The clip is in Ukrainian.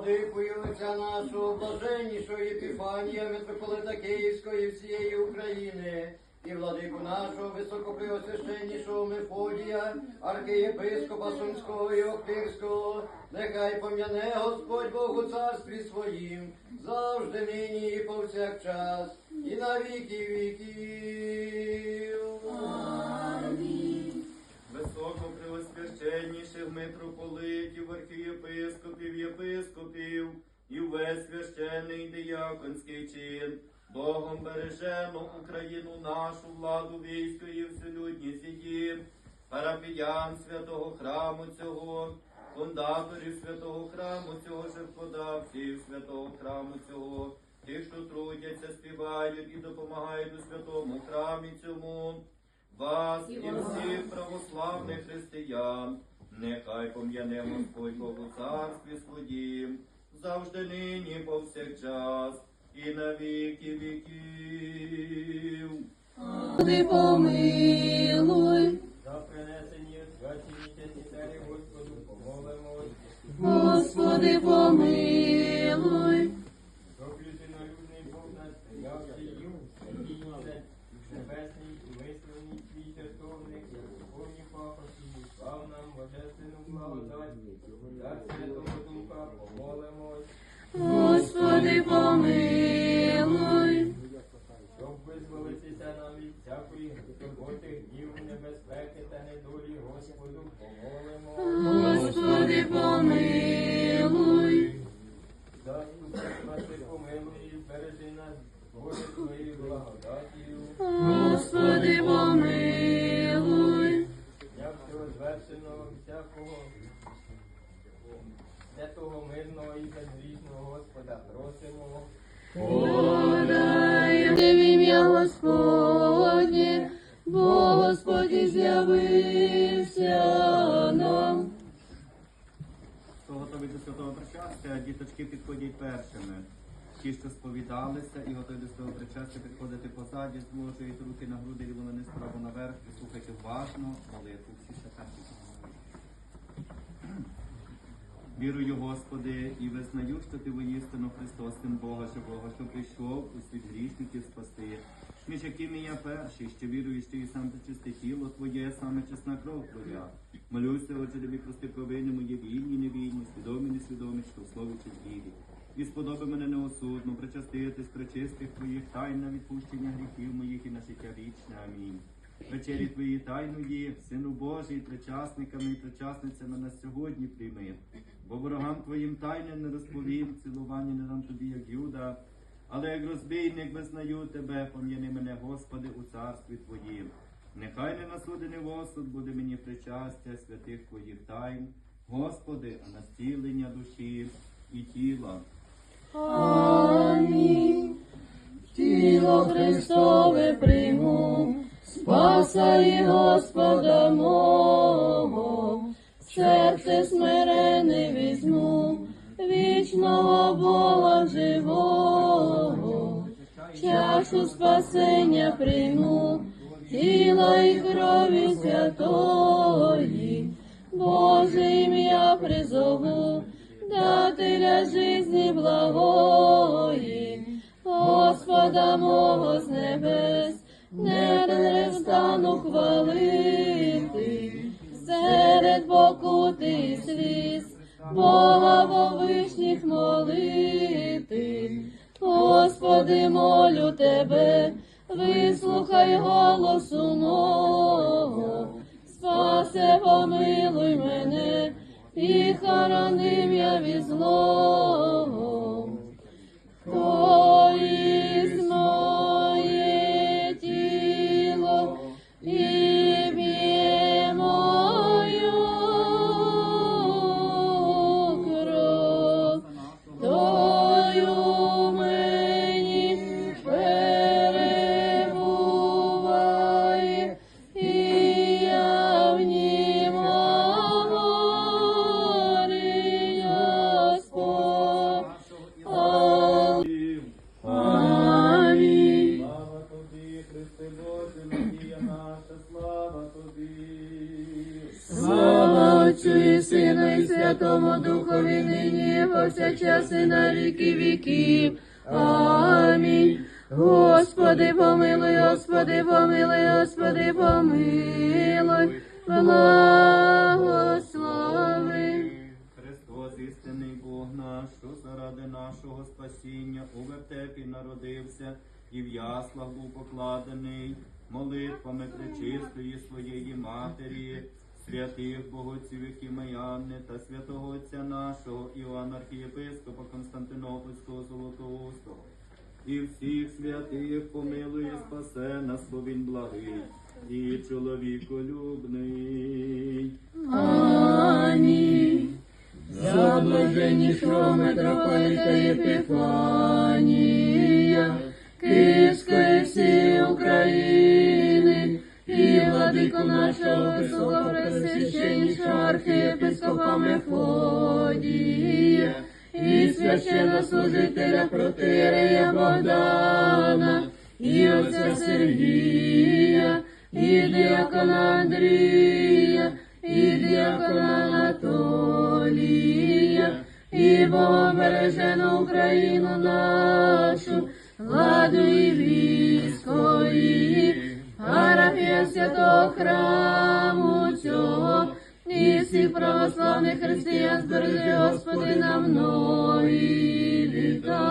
владикою лиця нашого, блаженнішого Єпіфанія, митрополита Київської всієї України, і владику нашого високопреосвященнішого Мефодія, архієпископа Сумського і Охтирського, нехай пом'яне Господь Бог у царстві своїм, завжди нині і повсякчас, і на віки віків. Високопреосвященніших митрополитів, архієпископів, священний чин, Богом бережену Україну нашу владу військо і вселюдність її, парафіян святого храму цього, фундаторів святого храму цього, жертводавців святого храму цього, тих, що трудяться, співають і допомагають у святому храмі цьому. Вас і всіх православних християн, нехай пом'яне Господь Бог у царстві своїм, завжди нині повсякчас і на віки віків. Господи, помилуй, визволитися нам від всякої турботи, гніву, небезпеки та недолі, Господу помолимо. Господи, помилуй, Заступи наші помилуй, і збережи нас, Боже, твоєю благодатію. Господи, помилуй, Як цього звершеного всякого святого мирного і безгрішного Господа просимо. Ім'я бо Господь з'явився нам. Хто готовий до святого причастя, діточки підходять першими. Ті, що сповідалися і готові до святого причастя, підходити позаді, зложують руки на груди, ліву на низ, праву наверх, і слухайте уважно молитву. Всі ще перші. Вірую, Господи, і визнаю, що Ти воістину Христос, Син Бога живого, що прийшов у світ грішників спасти. Між якими я перший, що вірую, що і сам чисте тіло Твоє, саме чесна кров Твоя. Молюся, Отче, тобі прости провини мої вільні, невільні, свідомі, несвідомі, що в слові чи в. І сподоби мене неосудно причаститись причистих Твоїх тайн на відпущення гріхів моїх і на життя вічне. Амінь. Вечері Твої тайної, Сину Божий, причасниками і причасницями на сьогодні прийми. Бо ворогам Твоїм тайне не розповім, цілування не дам тобі, як Юда. Але як розбійник визнаю тебе, пом'яни мене, Господи, у царстві Твоїм. Нехай не насудений осуд буде мені причастя святих Твоїх тайн, Господи, а на зцілення душі і тіла. Амінь. Тіло Христове прийму, Спаса і Господа мого, серце смирене візьму, вічного Бога живого, чашу спасення прийму, тіла і крові святої, Боже ім'я призову, дателя жизни благої, Господа мого з небес, не перестану хвалити, серед покути і сліз, Бога во вишніх молити. Господи, молю тебе, вислухай голосу мого, спасе, помилуй мене, і хорони м'я від злого. Святому Духові нині, повсякчас і на віки віків. Амінь. Господи, помилуй, Господи, помилуй, Господи, помилуй, благослови. Христос, істинний Бог наш, що заради нашого спасіння у вертепі народився і в яслах був покладений молитвами пречистої своєї матері, святих богоців, які Маяни та святого Отця нашого Іоанна архієпископа Константинопольського Золотоустого. І всіх святих помилуй і спасе нас, бо він благий і чоловіколюбний. Амінь. За блаженнішого митрополита Єпифанія, Київської всієї України, владику нашого високопресвященнішого архієпископа Мефодія, і священнослужителя Протирея Богдана, і отця Сергія, і діакона Андрія, і діакона Анатолія, і Богобережену Україну нашу, владу і військо, вдалися до храму цього, і всіх православних християн збережи, Господи, нам нові літа.